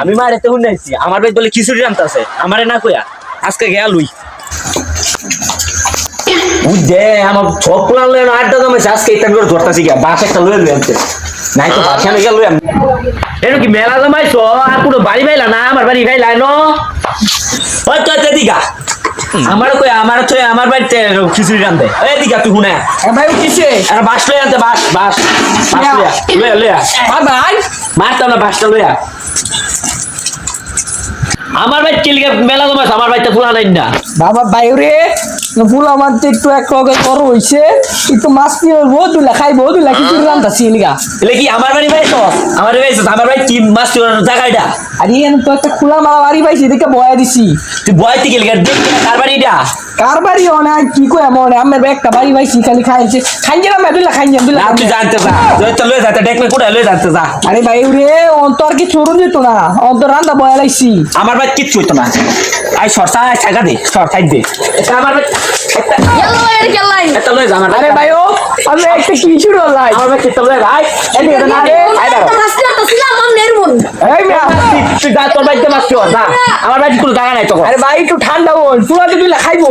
আমি মারে তো শুনাইছি আমার ভাই বলে খিচুড়ি রান্তাছে আমারে না কইয়া আজকে গেয়া লুই। বুঝে আমার সব প্লান লয় না আড্ডা জমেছে আজকে এটা করে ধরতাছি গিয়া বাস একটা লয়ে লই আনতে নাই তো বাসা লই গেল এনো কি মেলা জমাইছো? আর কোনো বাড়ি পাইলা না? আমার বাড়ি পাইলা ন ওই তো তো দিগা। আমার কই আমার তো আমার বাড়িতে খিচুড়ি রান্ধে। এই দিগা তুই শুনে ভাই কিসে আর বাস লই আনতে বাস বাস বাস লইয়া লইয়া লইয়া। আর ভাই? মারতাম না বাসটা লইয়া। আমার ভাই কিলকে মেলা জমাইছে আমার বাড়িতে ফুলা নাই না। বাবা বাইরে। ফুল আমার তো একটু এক লগে বড় হইছে। একটু মাছ দিয়ে বহুত দুলা খাই বহুত দুলা কিছু রান্তাছি এলিগা। এলে কি আমার বাড়ি পাইছ? আমার বাড়ি পাইছ আমার বাড়ি কি মাছ জায়গাটা আর এখানে তো একটা খোলা মালা বাড়ি পাইছি দেখে বয়া দিছি। তুই বয় থেকে গেলে দেখ কার বাড়িটা কার বাড়ি অনেক কি কই আমার আমার একটা বাড়ি পাইছি খালি খাইছে। খাইছে না দুলা খাইছে দুলা না তুই জানতে যা। তুই তো লয়ে যাতে দেখলে কোথায় লয়ে যাতে যা। আরে ভাই রে অন্তর কি চোর যেত না। অন্তর রান্দা বয়া লাইছি। আমার বাড়ি কিচ্ছু হইতো না। আই সরসা ছাগা দে সর সাইড দে। আমার বাড়ি আরে ভাই ও আমি একটা কি শুরু লাই। আমার বাড়ি কিচ্ছু লয়ে যা আই এদিকে না রে আই দাঁড়া Tasla tasla mam nermun. এই মিয়া তুই যা তোর বাড়িতে মাছ কি যা। আমার বাড়িতে কোনো জায়গা নাই তখন। আরে ভাই একটু ঠান্ডা হল ফুলাতে দুলা খাইবো।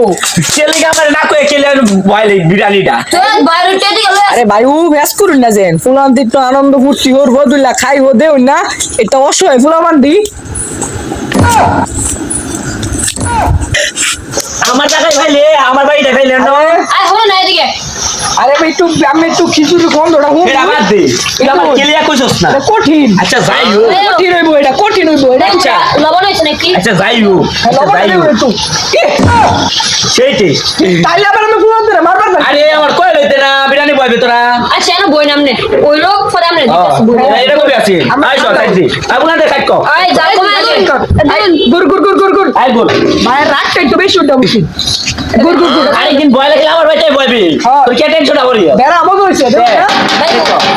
কেলে আমার না কয়ে কেলে বয়লে বিরিয়ানিটা Tuh baru tadi kalau আরে ভাই ও ব্যাস করুন না যেন। একটু আনন্দ ফুর্তি করব দুলা খাইবো দেও না। এটা অসহায় ফুলামান্ডি আমার টাকায় ভাইলে আমার বাড়িটা ভাইলে না? আরে hono না এদিকে। আরে ভাই একটু আমি একটু খিচুড়ি গন্ধটা হুম এটা বাদ দে। এটা আমার কেলিয়া কইছস না। কঠিন। আচ্ছা যাই হোক। কঠিন হইবো এটা কঠিন হইবো এটা। আচ্ছা লবণ হইছে নাকি? আচ্ছা যাই হোক। আচ্ছা লবণ যাই হোক। সেইটি তাইলে আবার না? আরে আমার কই লইতে না? বিরিয়ানি বয়বে তোরা Asyik na boy namne. Oy lo pada namne. এটা কবি আছে। আই সর সাইড দি দে কাট কো। Ay jangan গুর গুর গুর গুর গুর আই বল মায়ের রাগটা একটু বেশি উঠা উচিত গুর গুর গুর আরে দিন বয় লাগলে আমার বাড়িতে বয়বি। কে টেনশন করি বেড়া আমাকে হয়েছে দেখ না?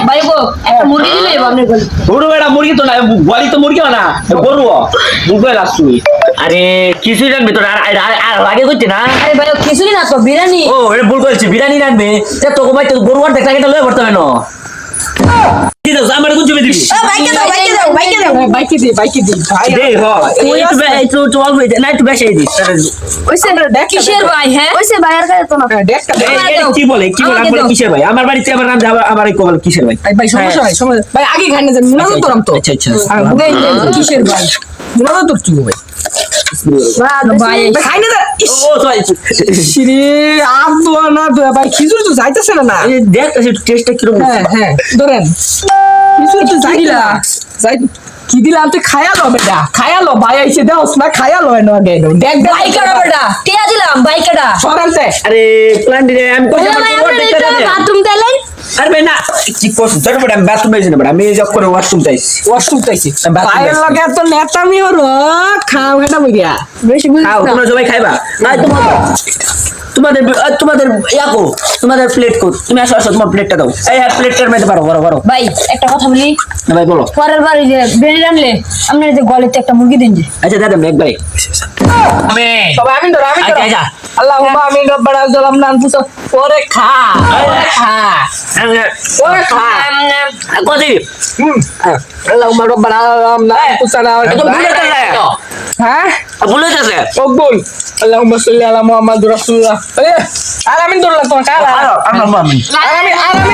Baik bo, একটা মুরগি দিলে বামনে গল। গরু বেড়া মুরগি তো না বলি তো মুরগি না। গরু মুরগি লাস তুই। আরে কিছুই জানবি তোর আর আগে করছি না। আরে ভাই খিচুড়ি না তো বিরিয়ানি। ও এটা ভুল করেছি বিরিয়ানি রাখবে। তে তোকে ভাই তো গরু আর দেখলা কেটে লয়ে পড়তে হবে না। কি আমার হ্যাঁ, দেখ। হ্যাঁ? তো হ্যাঁ, দেখ। বাড়িতে আমার নাম আমার কিসের ভাই? ভাই ভাই সমস্যা ভাই আগে খাই না জানি তো তোরাম তো। আচ্ছা আচ্ছা আর কিসের ভাই? না তো তোর কি ভাই ভাই খিচুড়ি তো যাইতেছে না না? দেখ টেস্টটা কীরকম। হ্যাঁ হ্যাঁ ধরেন। খিচুড়ি তো যাই যাই কি দিলাম তুই খায়ালো বেটা খায়ালো ভাই আইছে দেওস না খায়ালো এনো আগে। দেখ দেখ বাইকাটা বেটা টিয়া দিলাম বাইকাটা সরানতে আরে প্ল্যান দিলে আমি বাথরুম দিলেন আরে ভাই না। কি করছ? ছোট বড় আমি বাথরুম যাইছি না বড় আমি জব করে ওয়াশরুম যাইছি ওয়াশরুম চাইছি বাথরুম লগে এত নেতামি হলো খাও খেটা বইয়া। বেশি খাও তোমরা সবাই খাইবা। নাই তোমাদের তোমাদের আহ, তোমাদের তোমাদের প্লেট কো। তুমি আসো আসো তোমার প্লেটটা দাও। এই হ্যাঁ প্লেটটার মধ্যে পারো বড় বড় ভাই একটা কথা বলি। না ভাই বলো। পরের বার যে বিরিয়ানি রানলে আপনার যে গলিতে একটা মুরগি দিন যে। আচ্ছা দাদা আমি তবে আমি ধরো আমি ধরো। আচ্ছা, আচ্ছা। আল্লাহ আমি রব্বানা জলাম নান পুসো পরে খা পরে খা পরে খা। কদি আল্লাহ রব্বানা জলাম নান পুসানা একদম ভুলে গেছে হ্যাঁ? ভুলে গেছে কবুল। আল্লাহুম্মা সাল্লি আলা মুহাম্মদ রাসূলুল্লাহ। আর আমি দৌড়লাম তোমার কালা আরও আরও আমি আর আমি